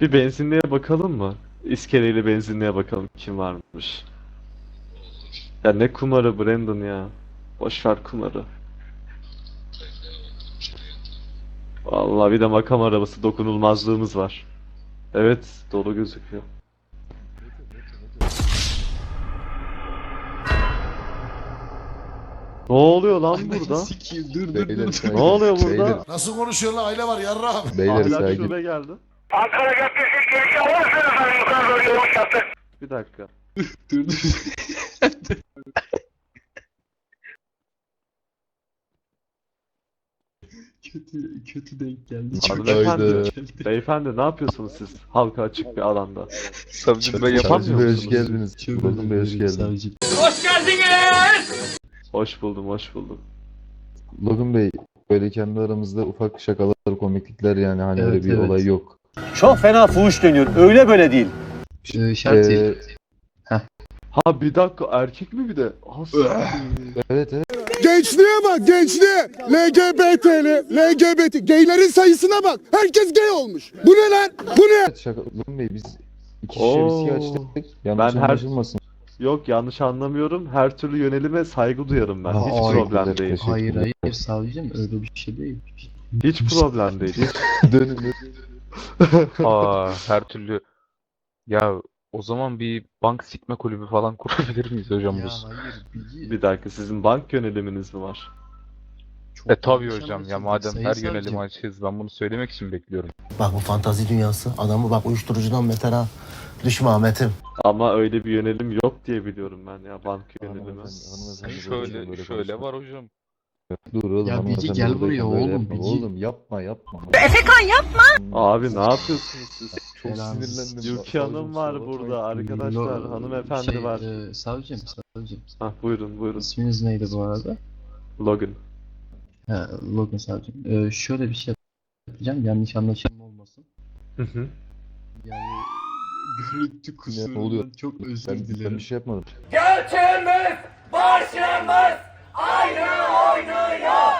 Bir benzinliğe bakalım mı? İskeleyle benzinliğe bakalım kim varmış. Ya ne kumarı Brandon ya. Boş ver kumarı. Vallahi bir de makam arabası dokunulmazlığımız var. Evet, dolu gözüküyor. Ne oluyor lan burada? Sikiyim dur dur Beyler dur. Ne oluyor burada? Beyler, Nasıl konuşuyorlar aile var yarrağım. beyler Ahlak sakin. şube geldi. Ankara Caddesi girişi alırsınız efendim yukarı doğru yolun yaptı. Bir dakika. dur dur. kötü kötü denk geldi. Çok Hanımefendi, beyefendi ne yapıyorsunuz siz halka açık bir alanda? Savcım ben yapamıyorum. Bey, hoş geldiniz. Buldum Bey, hoş özür dilerim geldin. savcım. Hoş buldum, hoş buldum. Logan Bey, böyle kendi aramızda ufak şakalar, komiklikler yani hani Evet, öyle bir evet. olay yok. Çok fena fuhuş dönüyor. Öyle böyle değil. Ee, şart değil. Ha bir dakika erkek mi bir de? Evet evet. Gençliğe bak gençliğe. LGBT'li, LGBT. Gaylerin sayısına bak. Herkes gay olmuş. Bu ne lan? Bu ne? evet şaka. Logan Bey biz iki şişe açtık. Yanlış Ben her- anlaşılmasın. Yok yanlış anlamıyorum. Her türlü yönelime saygı duyarım ben. Aa, Hiç ay, problem değil. Hayır hayır savcım öyle bir şey değil. Hiç problem değil. Hiç. Dönün dönün. Aa, her türlü. Ya o zaman bir bank sikme kulübü falan kurabilir miyiz hocam Ya biz? hayır bilgi. Bir dakika sizin bank yöneliminiz mi var? Çok E tabii yanlış hocam ya anlaşıldı madem sayın her savcım. yönelim açığız ben bunu söylemek için bekliyorum. Bak bu fantazi dünyası. Adamı bak uyuşturucudan mesela düşme Ahmet'im. Ama öyle bir yönelim yok diye biliyorum ben ya bank yönelimi. Hanımefendi, hanımefendi böyle Şöyle böyle şöyle konuşma. var hocam. Dur oğlum Ya hanımefendi gel buraya böyle oğlum, yapma. Bilgi. Oğlum yapma yapma. Abi ne yapıyorsunuz siz? Çok Belanı sinirlendim. Yuki Hanım var burada arkadaşlar. Lo- Hanımefendi şey, var. E, savcım savcım. Hah buyurun buyurun. İsminiz neydi bu arada? Logan. Ha, Logan savcım. Ee, şöyle bir şey yapacağım. Yanlış anlaşılma olmasın. Hı hı. Yani görüntü Ne oluyor? kusurundan çok özür Ben, ben dilerim. bir şey yapmadım. Götümüz başımız ayrı oynuyor.